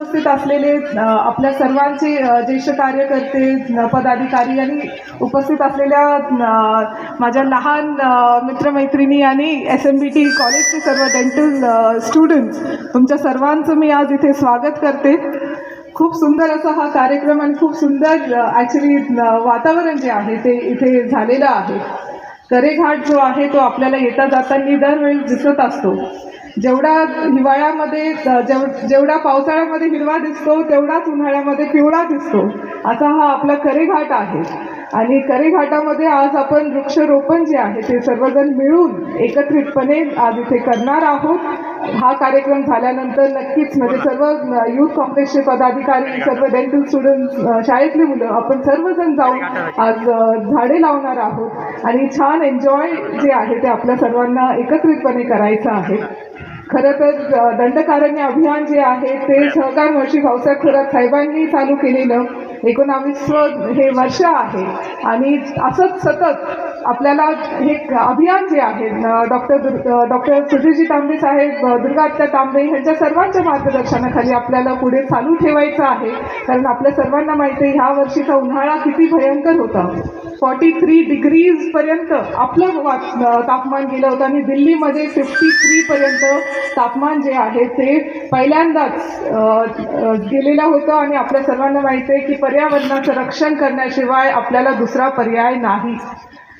उपस्थित असलेले आपल्या सर्वांचे ज्येष्ठ कार्यकर्ते पदाधिकारी आणि उपस्थित असलेल्या माझ्या लहान मित्रमैत्रिणी आणि एस एम बी टी कॉलेजचे सर्व डेंटल स्टुडंट्स तुमच्या सर्वांचं मी आज इथे स्वागत करते. खूप सुंदर असा हा कार्यक्रम आणि खूप सुंदर ॲक्च्युली वातावरण जे आहे ते इथे झालेलं आहे. करेघाट जो आहे तो आपल्याला येता जाताना दरवेळी दिसत असतो. जेवढा हिवाळ्यामध्ये जेव जेवढा पावसाळ्यामध्ये हिरवा दिसतो तेवढाच उन्हाळ्यामध्ये पिवळा दिसतो. असा हा आपला करेघाट आहे. आणि करेघाटामध्ये आज आपण वृक्षरोपण जे आहे ते सर्वजण मिळून एकत्रितपणे आज इथे करणार आहोत. हा कार्यक्रम झाल्यानंतर नक्कीच म्हणजे सर्व यूथ काँग्रेसचे पदाधिकारी सर्व डेंटल स्टुडंट शाळेतली मुलं आपण सर्वजण जाऊन आज झाडे लावणार आहोत. आणि छान एन्जॉय जे आहे ते आपल्या सर्वांना एकत्रितपणे करायचं आहे. खरं तर दंडकारण्य अभियान जे आहे ते सहकार वर्षी भाऊसाहेब थोरात साहेबांनी चालू केलेलं. एकोणावीसवं हे वर्ष आहे. आणि असंच सतत आपल्याला हे अभियान जे आहे डॉक्टर डॉक्टर सुधीरजी तांबे साहेब दुर्गात्या तांबे ह्यांच्या सर्वांच्या मार्गदर्शनाखाली आपल्याला पुढे चालू ठेवायचं आहे. कारण आपल्या सर्वांना माहिती आहे ह्या वर्षीचा उन्हाळा किती भयंकर होता. फॉर्टी थ्री डिग्रीजपर्यंत आपलं वा- तापमान गेलं होतं आणि दिल्लीमध्ये फिफ्टी थ्रीपर्यंत तापमान जे आहे ते पहिल्यांदाच गेलेलं होतं. आणि आपल्या सर्वांना माहिती आहे की पर्यावरणाचं रक्षण करण्याशिवाय आपल्याला दुसरा पर्याय नाही.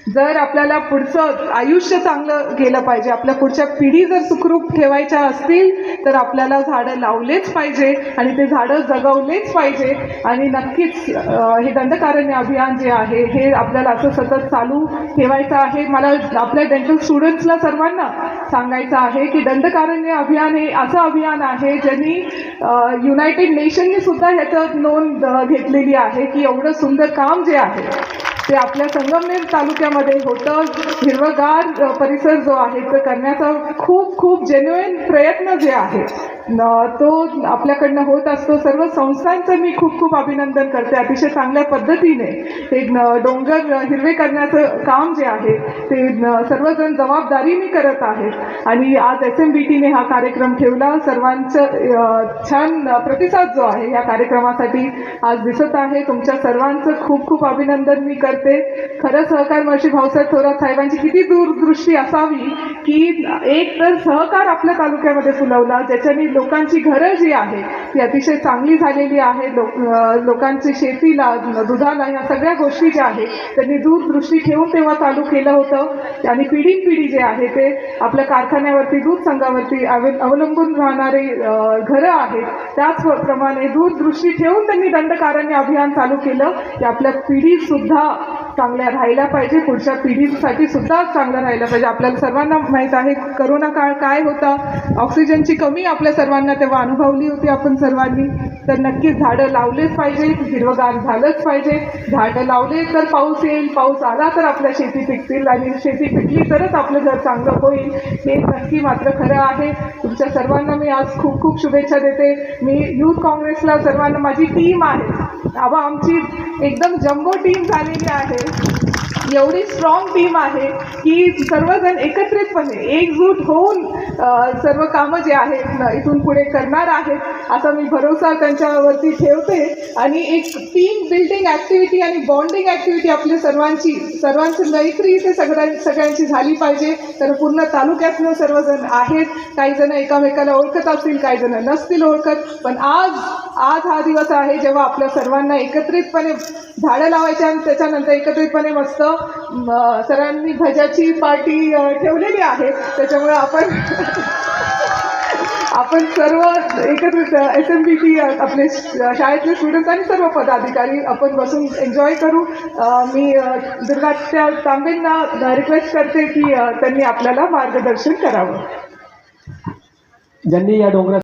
जर आपल्याला पुढचं आयुष्य चांगलं गेलं पाहिजे आपल्या पुढच्या पिढी जर सुखरूप ठेवायच्या असतील तर आपल्याला झाडं लावलेच पाहिजे आणि ते झाडं जगवलेच पाहिजे. आणि नक्कीच हे दंडकारण्य अभियान जे आहे हे आपल्याला असं सतत चालू ठेवायचं आहे. मला आपल्या डेंटल स्टुडंट्सला सर्वांना सांगायचं आहे की दंडकारण्य अभियान हे असं अभियान आहे ज्यांनी युनायटेड नेशननी सुद्धा ह्याचं नोंद घेतलेली आहे की एवढं सुंदर काम जे आहे ते आपल्या संगमनेर तालुक्यामध्ये होतं. हिरवगार परिसर जो आहे तो करण्याचा खूप खूप जेन्युएन प्रयत्न जे आहे तो आपल्याकडनं होत असतो. सर्व संस्थांचं मी खूप खूप अभिनंदन करते. अतिशय चांगल्या पद्धतीने एक डोंगर हिरवे करण्याचं काम जे आहे ते सर्वजण जबाबदारीने करत आहेत आणि आज एस एम बी टीने हा कार्यक्रम ठेवला. सर्वांचं छान प्रतिसाद जो आहे या कार्यक्रमासाठी आज दिसत आहे. तुमच्या सर्वांचं खूप खूप अभिनंदन मी करते. खरं सहकार महर्षी भाऊसाहेब थोरात साहेबांची किती दूरदृष्टी असावी की एक तर सहकार आपल्या तालुक्यामध्ये फुलवला ज्याच्याने लोकांची घरं जी आहे. ती अतिशय चांगली झालेली आहे. लोक लोकांची शेतीला दुधाला ह्या सगळ्या गोष्टी ज्या आहेत त्यांनी दूरदृष्टी ठेवून तेव्हा चालू केलं होतं. आणि पिढी पिढी जे आहे ते आपल्या कारखान्यावरती दूध संघावरती अव- अवलंबून राहणारे घरं आहेत. त्याचप्रमाणे दूरदृष्टी ठेवून त्यांनी दंडकारण्य अभियान चालू केलं. की आपल्या पिढीसुद्धा चांगल्या राहायला पाहिजे. पुढच्या पिढीसाठी सुद्धा चांगलं राहायला पाहिजे. आपल्याला सर्वांना माहीत आहे करोना काळ काय होता? ऑक्सिजनची कमी आपल्या सर्वांना तेव्हा अनुभवली होती आपण सर्वांनी. तर नक्कीच झाडं लावलेच पाहिजे हिरवगार झालंच पाहिजे. झाडं लावले तर पाऊस येईल. पाऊस आला तर आपल्या शेती पिकतील आणि शेती पिकली तरच आपलं घर चांगलं होईल. हे नक्की मात्र खरं आहे. तुमच्या सर्वांना मी आज खूप खूप शुभेच्छा देते. मी युथ काँग्रेसला सर्वांना माझी टीम आहे. आबा आमची एकदम जम्बो टीम झालेली आहे. एवढी स्ट्रॉंग टीम आहे की सर्वजण एकत्रितपणे एकजूट होऊन सर्व कामं जे आहेत न, इथून पुढे करणार आहेत असा मी भरोसा त्यांच्यावरती ठेवते. आणि एक टीम बिल्डिंग ॲक्टिव्हिटी आणि बॉन्डिंग ॲक्टिव्हिटी आपली सर्वांची सर्वांची मैत्री इथे सगळ्यां सगळ्यांची झाली पाहिजे. तर पूर्ण तालुक्यातनं सर्वजण आहेत. काही जण एकामेकाला ओळखत असतील काही जण नसतील ओळखत. पण आज आज हा दिवस आहे जेव्हा आपल्या सर्वांना एकत्रितपणे झाडं लावायच्या आणि त्याच्यानंतर एकत्रितपणे मस्त सरांनी ध्वजाची पार्टी ठेवलेली आहे. त्याच्यामुळे आपण आपण सर्व एकत्रित एस एम बी टी आपले शाळेतले स्टुडंट आणि सर्व पदाधिकारी आपण बसून एन्जॉय करू. मी दुर्गाच्या तांबेंना रिक्वेस्ट करते की त्यांनी आपल्याला मार्गदर्शन करावं. ज्यांनी या डोंगरात